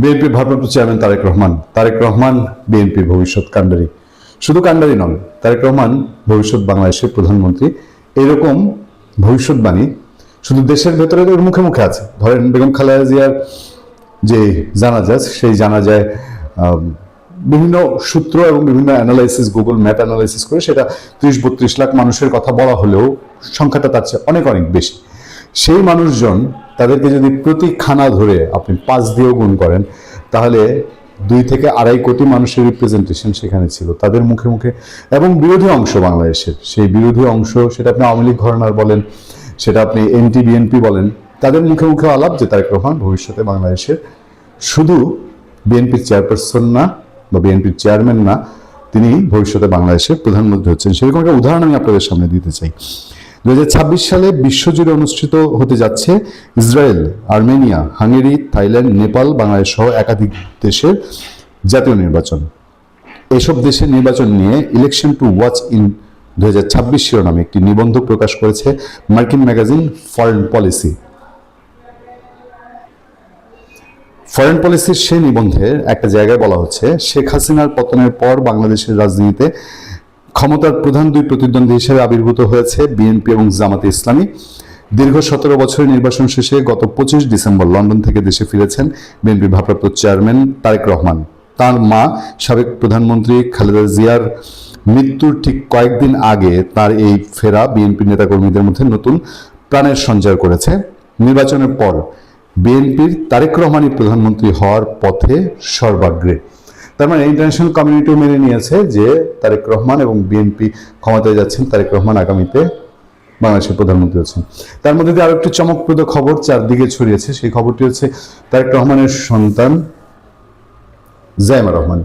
বিএনপির ভারপ্রাপ্ত চেয়ারম্যান তারেক রহমান। তারেক রহমান বিএনপির ভবিষ্যৎ কাণ্ডারি। শুধু কাণ্ডারি নন তারেক রহমান ভবিষ্যৎ বাংলাদেশের প্রধানমন্ত্রী। এরকম ভবিষ্যৎবাণী শুধু দেশের ভেতরে মুখে মুখে আছে। ধরেন বেগম খালেদা জিয়ার যে জানাজা সেই জানাজায় আম, বিভিন্ন সূত্র এবং বিভিন্ন অ্যানালাইসিস গুগল ম্যাপ অ্যানালাইসিস করে সেটা ত্রিশ বত্রিশ লাখ মানুষের কথা বলা হলেও সংখ্যাটা তার চেয়ে অনেক অনেক বেশি। সেই মানুষজন তাদেরকে যদি প্রতি খানা ধরে আপনি পাঁচ দিয়েও গুণ করেন, তাহলে দুই থেকে আড়াই কোটি মানুষের রিপ্রেজেন্টেশন সেখানে ছিল তাদের মুখে মুখে। এবং বিরোধী অংশ বাংলাদেশের, সেই বিরোধী অংশ সেটা আপনি আওয়ামী লীগ, ঘরানার বলেন, সেটা আপনি এনটি, বিএনপি বলেন, তাদের মুখে মুখে আলাপ যে তারেক রহমান ভবিষ্যতে বাংলাদেশের শুধু বিএনপির চেয়ারপারসন না বা বিএনপির চেয়ারম্যান না, তিনি ভবিষ্যতে বাংলাদেশের প্রধানমন্ত্রী হচ্ছেন। সেরকম একটা উদাহরণ আমি আপনাদের সামনে দিতে চাই। দুহাজার ছাব্বিশ সালে বিশ্বজুড়ে অনুষ্ঠিত হতে যাচ্ছে Israel, Armenia, Hungary, Thailand, Nepal, Bangladesh সহ একাধিক দেশের জাতীয় নির্বাচন। এসব দেশের নির্বাচন নিয়ে ইলেকশন টু ওয়াচ ইন দু শিরোনামে একটি নিবন্ধ প্রকাশ করেছে মার্কিন ম্যাগাজিন ফরেন পলিসি ফরেন পলিসির সেই নিবন্ধের একটা জায়গায় বলা হচ্ছে, শেখ হাসিনার পতনের পর বাংলাদেশের রাজনীতিতে ক্ষমতার প্রধান দুই প্রতিদ্বন্দ্বী হিসেবে আবির্ভূত হয়েছে বিএনপি এবং জামাতে ইসলামী। দীর্ঘ সতেরো বছরের নির্বাচন শেষে গত পঁচিশ ডিসেম্বর লন্ডন থেকে দেশে ফিরেছেন বিএনপির ভারপ্রাপ্ত চেয়ারম্যান তারেক রহমান। তার মা, সাবেক প্রধানমন্ত্রী খালেদা জিয়ার মৃত্যুর ঠিক কয়েকদিন আগে তার এই ফেরা বিএনপি নেতাকর্মীদের মধ্যে নতুন প্রাণের সঞ্চার করেছে। নির্বাচনের পর বিএনপির তারেক রহমানই প্রধানমন্ত্রী হওয়ার পথে সর্বাগ্রে। তার মানে ইন্টারন্যাশনাল কমিউনিটিও মেনে নিয়েছে যে তারেক রহমান এবং বিএনপি ক্ষমতায় যাচ্ছেন, তারেক রহমান আগামীতে বাংলাদেশের প্রধানমন্ত্রী হচ্ছেন। তার মধ্যে দিয়ে আরও একটি চমকপ্রদ খবর চারদিকে ছড়িয়েছে, সেই খবরটি হচ্ছে তারেক রহমানের সন্তান জায়মা রহমান।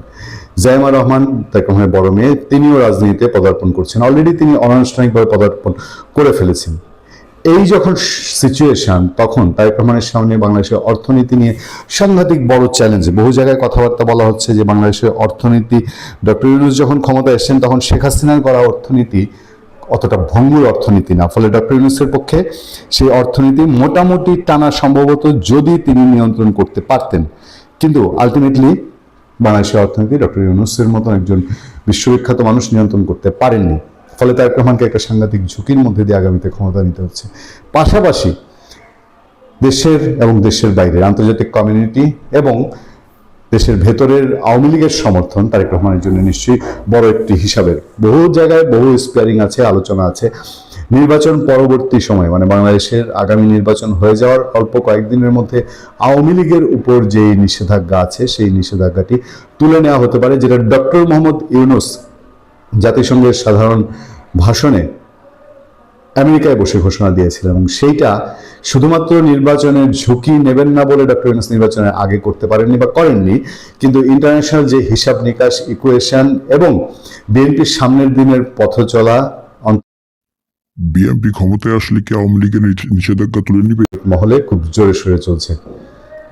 জায়মা রহমান, তারেক রহমানের বড় মেয়ে, তিনিও রাজনীতিতে পদার্পণ করছেন। অলরেডি তিনি অনানুষ্ঠানিকভাবে পদার্পণ করে ফেলেছেন। এই যখন সিচুয়েশন তখন তারেক রহমানের সামনে বাংলাদেশের অর্থনীতি নিয়ে সাংঘাতিক বড় চ্যালেঞ্জ বহু জায়গায় কথাবার্তা বলা হচ্ছে যে বাংলাদেশের অর্থনীতি, ডক্টর ইউনুস যখন ক্ষমতা এসেছেন, তখন শেখ হাসিনার করা অর্থনীতি অতটা ভঙ্গুর অর্থনীতি না। ফলে ডক্টর ইউনুসের পক্ষে সেই অর্থনীতি মোটামুটি টানা সম্ভবত যদি তিনি নিয়ন্ত্রণ করতে পারতেন। কিন্তু আলটিমেটলি বাংলাদেশের অর্থনীতি ডক্টর ইউনুসের মতন একজন বিশ্ববিখ্যাত মানুষ নিয়ন্ত্রণ করতে পারেননি। ফলে তারেক রহমানকে একটা সাংঘাতিক ঝুঁকির মধ্যে দিয়ে আগামীতে ক্ষমতা নিতে হচ্ছে। পাশাপাশি দেশের এবং দেশের বাইরের আন্তর্জাতিক কমিউনিটি এবং দেশের ভেতরের আওয়ামী লীগের সমর্থন তারেক রহমানের জন্য নিশ্চয়ই বড় একটি হিসাবের। বহু জায়গায় বহু স্পেয়ারিং আছে, আলোচনা আছে। নির্বাচন পরবর্তী সময় মানে বাংলাদেশের আগামী নির্বাচন হয়ে যাওয়ার অল্প কয়েকদিনের মধ্যে আওয়ামী লীগের উপর যে নিষেধাজ্ঞা আছে, সেই নিষেধাজ্ঞাটি তুলে নেওয়া হতে পারে, যেটা ডক্টর মোহাম্মদ ইউনুস জাতিসংঘের সাধারণ ভাষণে আমেরিকায় বসে ঘোষণা দিয়েছিলেন এবং সেইটা শুধুমাত্র নির্বাচনের ঝুঁকি নেবেন না বলে ডক্টর ইউনুস নির্বাচনের আগে করতে পারেননি বা করেননি কিন্তু ইন্টারন্যাশনাল যে হিসাব নিকাশ ইকুয়েশন এবং বিএনপির সামনের দিনের পথ চলা বিএনপি ক্ষমতায় আসলে কি আওয়ামী লীগের নিষেধাজ্ঞা তুলে নিবে? মহলে খুব জোরে সোরে চলছে।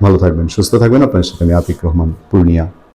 ভালো থাকবেন সুস্থ থাকবেন। আপনার সাথে আমি আতিক রহমান পূর্ণিয়া।